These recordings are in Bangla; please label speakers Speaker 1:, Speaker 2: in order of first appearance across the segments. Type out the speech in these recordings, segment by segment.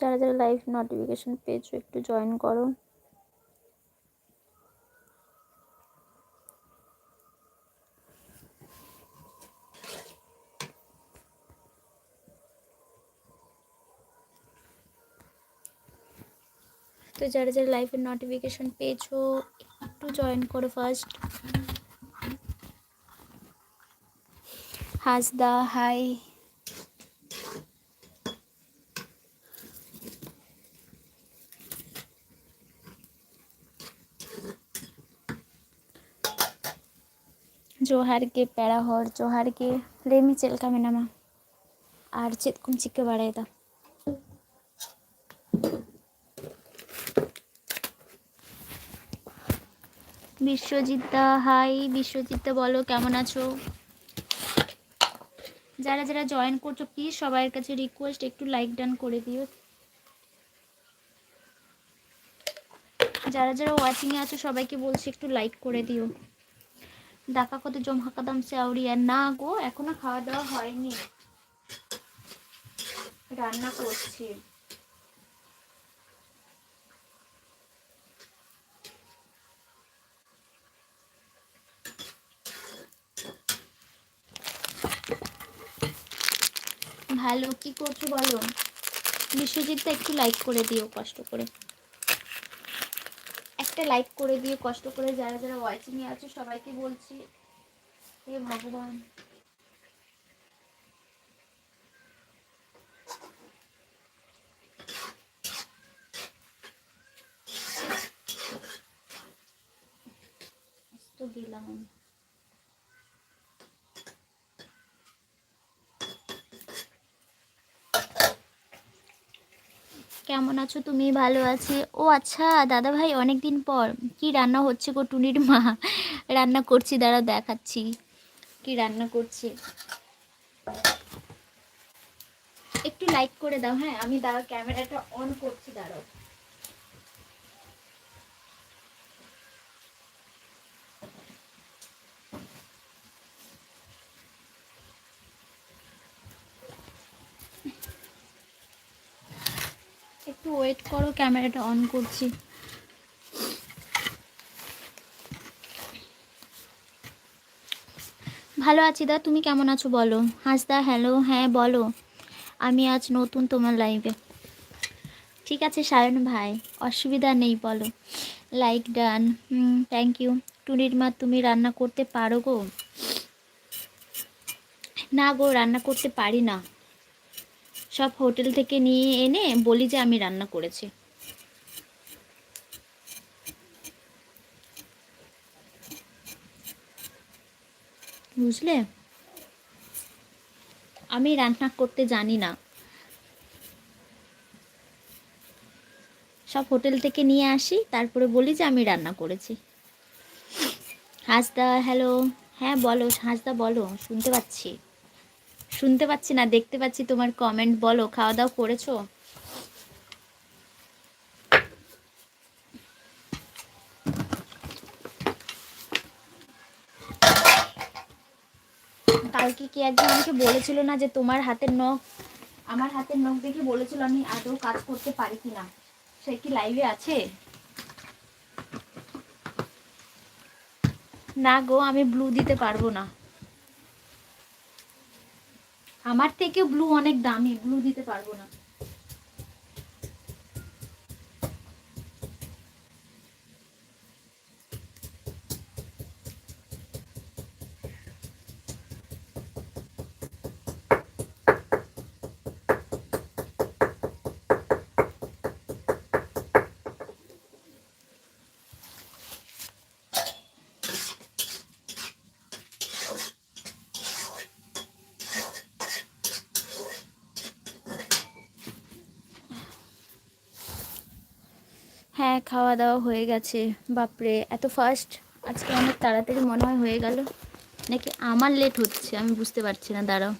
Speaker 1: যারা যারা লাইভ নোটিফিকেশন পেয়েছ, একটু জয়েন করো। তো যারা যারা লাইভের নোটিফিকেশন পেয়েছ, একটু জয়েন করো ফার্স্ট হাসদা হাই ᱡᱚᱦᱟᱨ ᱜᱮ ᱯᱮᱲᱟ ᱦᱚᱲ ᱡᱚᱦᱟᱨ ᱜᱮ ᱞᱟᱹᱭ ᱢᱮ ᱪᱮᱫ ᱞᱮᱠᱟ ᱢᱮᱱᱟᱢᱟ ᱟᱨ ᱪᱮᱫ ᱠᱚᱢ ᱪᱤᱠᱟᱹ ᱵᱟᱲᱟᱭᱮᱫᱟ বিশ্বজিৎদা হাই বিশ্বজিৎদা বলো কেমন আছো যারা যারা জয়েন করছো প্লিজ সবার কাছে রিকোয়েস্ট একটু লাইক ডান করে দিও যারা যারা ওয়াচিংয়ে আছো সবাইকে বলছি একটু লাইক করে দিও ডাকা কত জমা কাদাম চাউরিয়া না গো, এখনও খাওয়া দাওয়া হয়নি। রান্না করছি। ভালো কি করছ বলো? বিশ্বজিৎটা একটু লাইক করে দিও, কষ্ট করে। একটা লাইক করে দিয়ে কষ্ট করে যারা যারা ওয়াচিংয়ে আছো, সবাইকে বলছি। হে ভগবান। দিলাম। কেমন আছো? তুমি ভালো আছি। ও আচ্ছা দাদা ভাই অনেক দিন পর। কি রান্না হচ্ছে গো টুনির মা? রান্না করছি দাঁড়া দেখাচ্ছি। কি রান্না করছি? একটু লাইক করে দাও হ্যাঁ? আমি দাঁড়া ক্যামেরাটা অন করছি, দাঁড়াও। একটু ওয়েট করো ক্যামেরাটা অন করছি। ভালো আছি দা, তুমি কেমন আছো বলো? হাসদা হ্যালো হ্যাঁ বলো। আমি আজ নতুন তোমার লাইভে ঠিক আছে, সায়ন ভাই, অসুবিধা নেই, বলো। লাইক ডান থ্যাংক ইউ টুনির মা তুমি রান্না করতে পারো গো? না গো, রান্না করতে পারি না। সব হোটেল থেকে নিয়ে এনে বলি যে আমি রান্না করেছি। বুঝলে? আমি রান্না করতে জানি না। সব হোটেল থেকে নিয়ে আসি, তারপরে বলি যে আমি রান্না করেছি। হাসদা হ্যালো হ্যাঁ বলো, হাসদা, বলো, শুনতে পাচ্ছি। শুনতে পাচ্ছি না, দেখতে পাচ্ছি তোমার কমেন্ট বলো খাওয়া দাওয়া করেছ? কালকে কি একজন আমাকে বলেছিল না যে তোমার হাতের নখ, আমার হাতের নখ দেখে বলেছিল আমি আদৌ কাজ করতে পারি কি না সে কি লাইভে আছে? না গো, আমি ব্লু দিতে পারব না। আমার থেকে ব্লু অনেক দামি ব্লু দিতে পারব না। খাওয়া দাওয়া হয়ে গেছে। বাপরে, এত ফাস্ট আজকে অনেক তাড়াতাড়ি মনে হয় হয়ে গেল। নাকি আমার লেট হচ্ছে? আমি বুঝতে পারছি না, দাঁড়াও।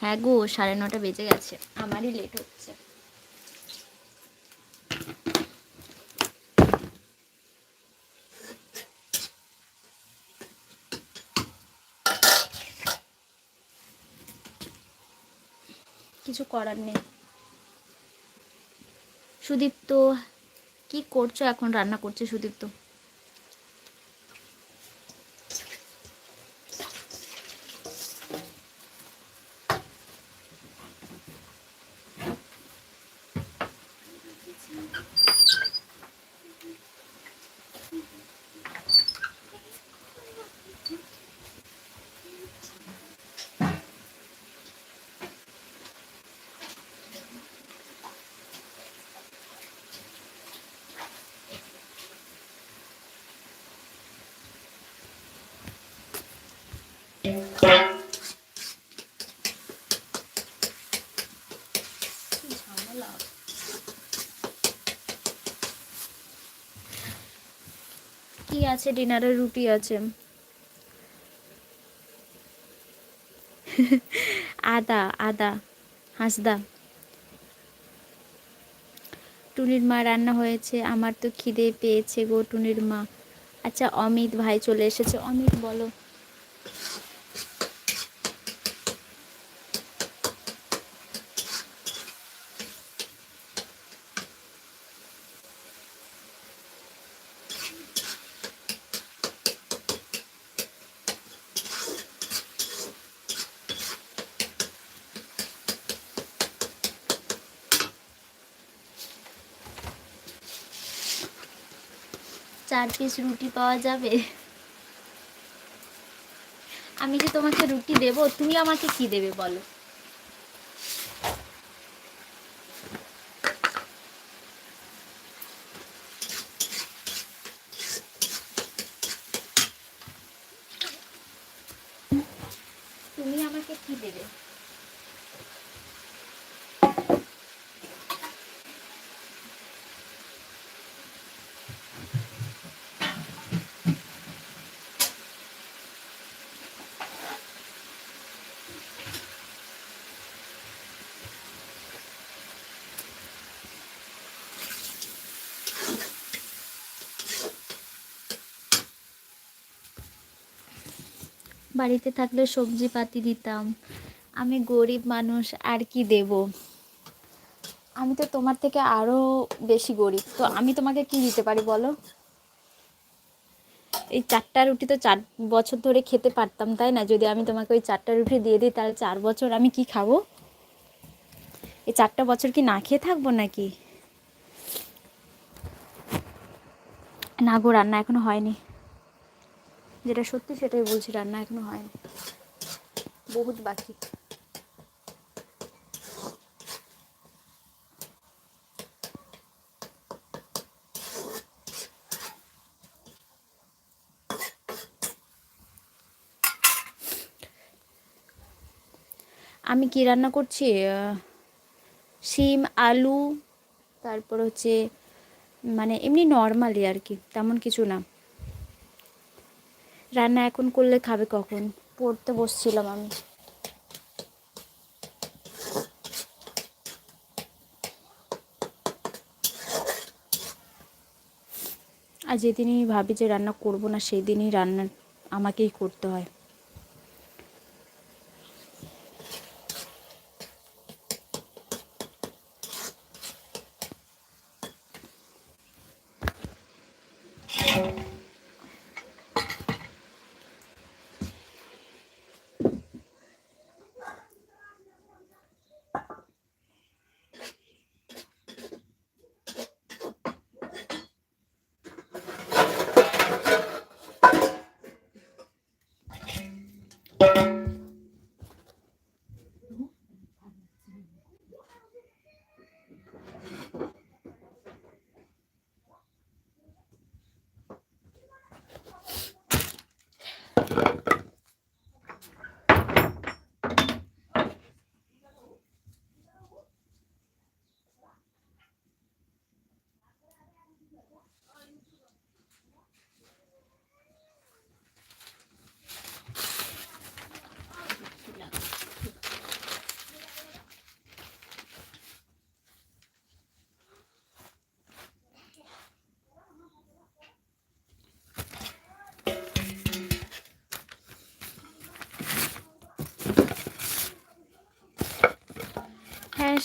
Speaker 1: হ্যাঁ গো, সাড়ে নটা বেজে গেছে। আমারই লেট হচ্ছে। কিছু করার নেই। সুদীপ্ত কি করছ এখন রান্না করছে সুদীপ্ত? কি আছে? ডিনারে রুটি আছে। আদা আদা, হাসদা। টুনির মা রান্না হয়েছে। আমার তো খিদে পেয়েছে গো টুনির মা। আচ্ছা অমিত ভাই চলে এসেছে। অমিত, বলো। চার পিস রুটি পাওয়া যাবে। আমি যে তোমাকে রুটি দেব? তুমি আমাকে কি দেবে বলো তুমি আমাকে কি দেবে বাড়িতে থাকলে সবজি পাতি দিতাম। আমি গরিব মানুষ, আর কি দেব? আমি তো তোমার থেকে আরও বেশি গরিব। তো আমি তোমাকে কি দিতে পারি বলো? এই চারটা রুটি তো চার বছর ধরে খেতে পারতাম, তাই না? যদি আমি তোমাকে ওই চারটা রুটি দিয়ে দিই, তাহলে চার বছর আমি কি খাব? এই চারটা বছর কি না খেয়ে থাকব নাকি? না গো, রান্না এখনও হয়নি। যেটা সত্যি সেটাই বলছি, রান্না এখনও হয়নি। বহুত বাকি। আমি কি রান্না করছি? শিম, আলু, তারপর হচ্ছে মানে এমনি নর্মালি আর কি, তেমন কিছু না। রান্না এখন করলে খাবে কখন? পড়তে বসছিলাম আমি। আর যেদিনই ভাবি যে রান্না করব না সেই দিনই রান্না আমাকেই করতে হয়।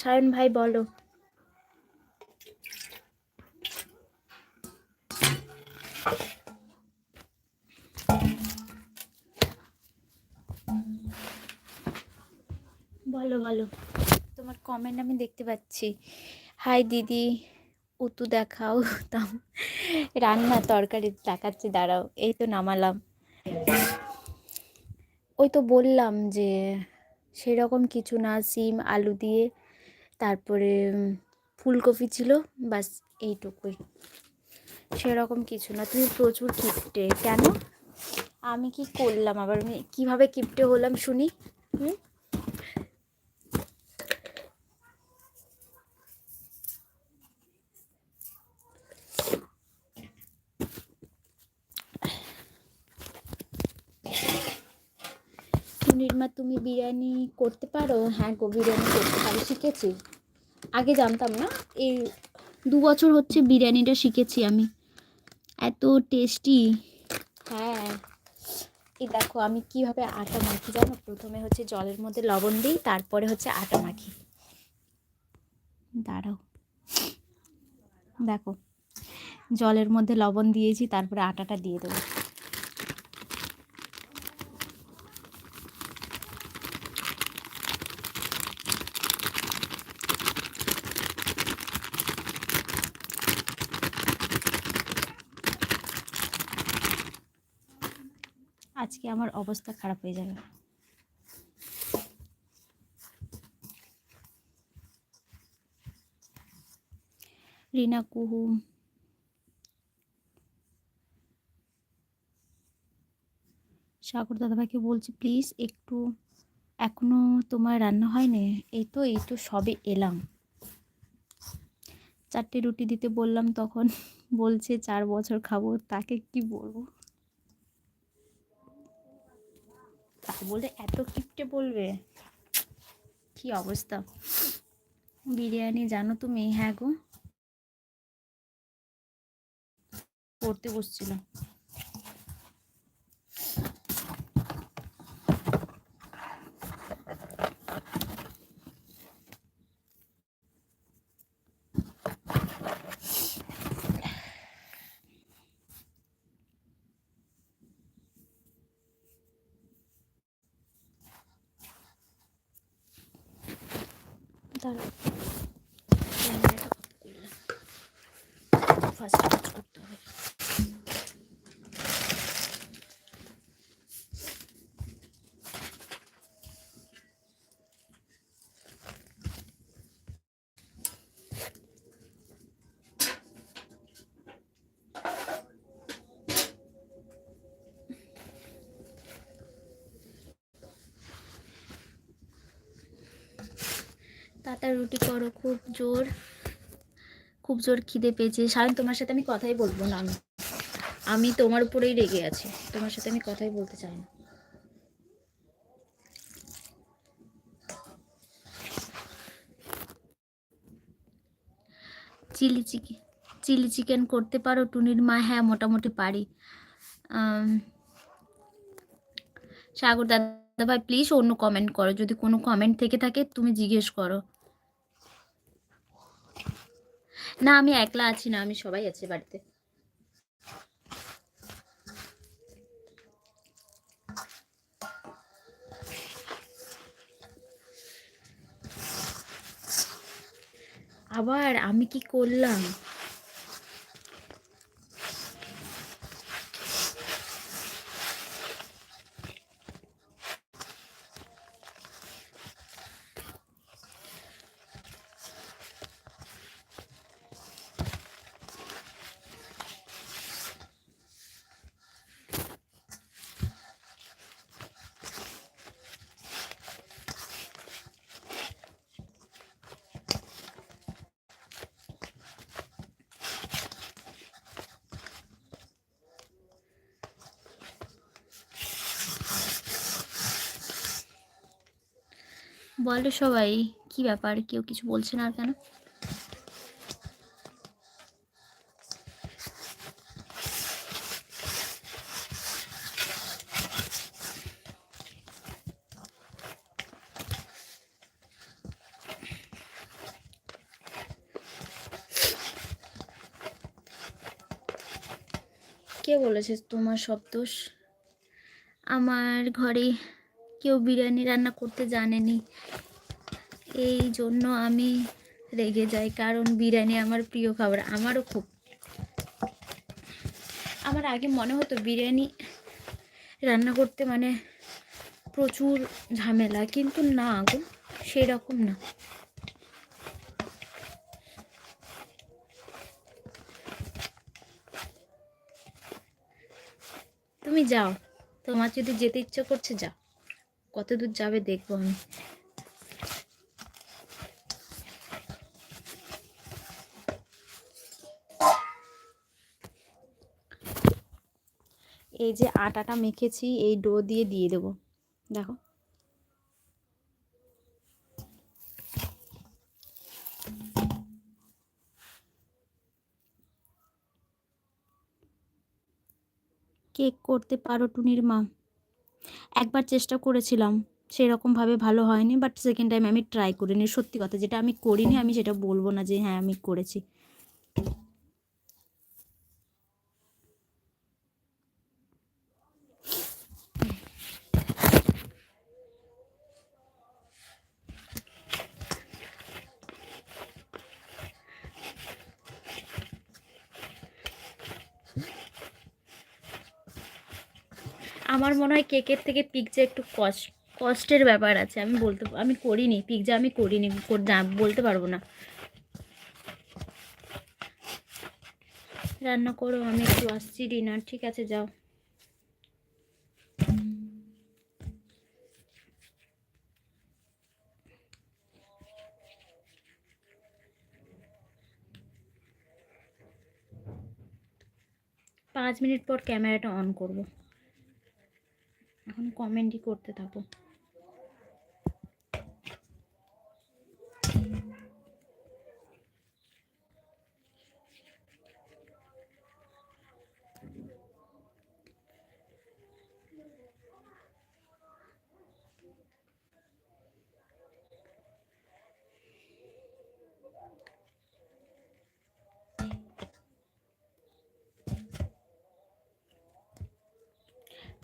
Speaker 1: সায়ন ভাই, বলো। বলো বলো। তোমার কমেন্ট আমি দেখতে পাচ্ছি। হাই দিদি। উতু দেখাও। তাম রান্না তরকারি দেখাচ্ছি, দাঁড়াও। এই তো নামালাম। ওই তো বললাম যে, সেরকম কিছু না, সিম, আলু দিয়ে তারপরে ফুলকপি ছিল, বাস এইটুকুই। সেরকম কিছু না। তুমি প্রচুর কিপটে কেন? আমি কি করলাম আবার? আমি কীভাবে কিপটে হলাম শুনি? হুম? নির্মা, তুমি বিরিয়ানি করতে পারো? হ্যাঁ গো, বিরিয়ানি করতে পারি, শিখেছি। আগে জানতাম না, এই দু বছর হচ্ছে বিরিয়ানিটা শিখেছি আমি। এত টেস্টি হ্যাঁ। এই দেখো, আমি কীভাবে আটা মাখি জানো? প্রথমে হচ্ছে জলের মধ্যে লবণ দিই, তারপরে হচ্ছে আটা মাখি। দাঁড়াও। দেখো, জলের মধ্যে লবণ দিয়েছি, তারপরে আটাটা দিয়ে দেবো। আজকে আমার অবস্থা খারাপ হয়ে যাবে। রিনা কুহু। সাগর দাদাভাইকে বলছি, প্লিজ একটু, এখনও তোমার রান্না হয়নি? এই তো এই তো, সবে এলাম। চারটে রুটি দিতে বললাম, তখন বলছে, চার বছর খাব, তাকে কি বলব? তাই বলে এত কিপটে বলবে? কি অবস্থা? বিরিয়ানি জানো তুমি? হ্যাঁ গো। পড়তে বসছিলাম। arkadaşlar. Fazla তাতা রুটি করো, খুব জোর খুব জোর খিদে পেয়েছে। সায়ন তোমার সাথে আমি কথাই বলব না। আমি আমি তোমার উপরেই রেগে আছি। তোমার সাথে আমি কথাই বলতে চাই না। চিলি চিকেন চিলি চিকেন করতে পারো, টুনির মা হ্যাঁ মোটামুটি পারি। সাগর দাদা ভাই প্লিজ অন্য কমেন্ট করো। যদি কোনো কমেন্ট থেকে থাকে, তুমি জিজ্ঞেস করো। না আমি একলা আছি না আমি সবাই আছি বাড়িতে। আবার আমি কি করলাম? বলো সবাই, কি ব্যাপার? কেউ কিছু বলছে না আর কেন? কে বলেছে তোমার সব দোষ? আমার ঘরে কেউ বিরিয়ানি রান্না করতে জানেনি। এই জন্য আমি রেগে যাই, কারণ বিরিয়ানি আমার প্রিয় খাবার, আমারও খুব। আমার আগে মনে হতো বিরিয়ানি রান্না করতে মানে প্রচুর ঝামেলা, কিন্তু না গো সেই রকম না। তুমি যাও, তোমার যদি যেতে ইচ্ছে করছে যাও। কত দূর যাবে দেখব আমি। এই যে আটাটা মেখেছি, এই ডো দিয়ে দিয়ে দেবো। দেখো। কেক করতে পারো টুনির মা। একবার চেষ্টা করেছিলাম, সেরকমভাবে ভালো হয়নি বাট সেকেন্ড টাইম আমি ট্রাই করিনি। সত্যি কথা, যেটা আমি করিনি, আমি সেটা বলব না যে হ্যাঁ আমি করেছি। আমার মনে হয় কেকের থেকে পিৎজা একটু কষ্ট কষ্টের ব্যাপার আছে, আমি বলতে আমি করিনি, পিৎজা আমি করিনি বলতে পারব না। রান্না করো, আমি একটু আসছি ডিনার ঠিক আছে, যাও। পাঁচ মিনিট পর ক্যামেরাটা অন করব। কমেন্টই করতে থাকো।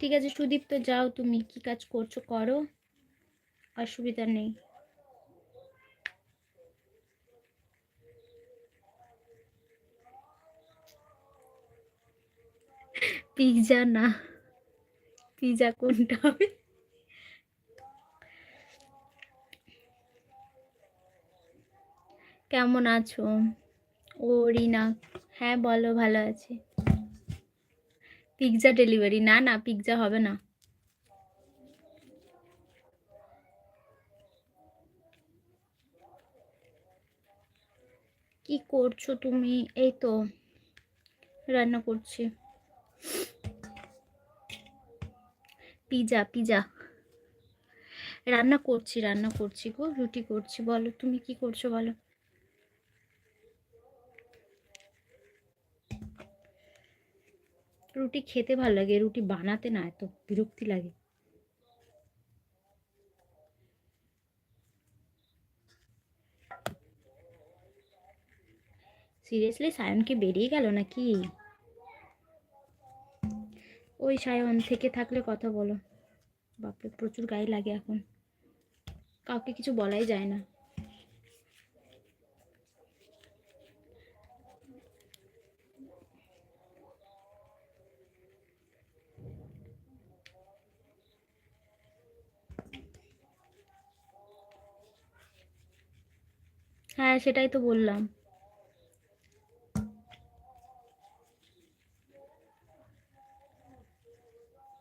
Speaker 1: ঠিক আছে সুদীপ্ত, যাও তুমি, কি কাজ করছ করো, অসুবিধা নেই। পিৎজা না পিৎজা কোনটা হবে? কেমন আছো? ও রিনা হ্যাঁ বলো ভালো আছি। পিৎজা ডেলিভারি না না পিৎজা হবে না। কি করছ তুমি? এই তো, রান্না করছি। Pizza pizza. রান্না করছি রান্না করছি গো, রুটি করছি। বলো, তুমি কি করছ বলো? রুটি খেতে ভালো লাগে, রুটি বানাতে না এত বিরক্তি লাগে। সিরিয়াসলি সায়ন কি বেরিয়ে গেল নাকি? ওই সায়ন থেকে থাকলে কথা বলো। বাপরে, প্রচুর গায়ে লাগে এখন। কাউকে কিছু বলাই যায় না। হ্যাঁ সেটাই তো বললাম।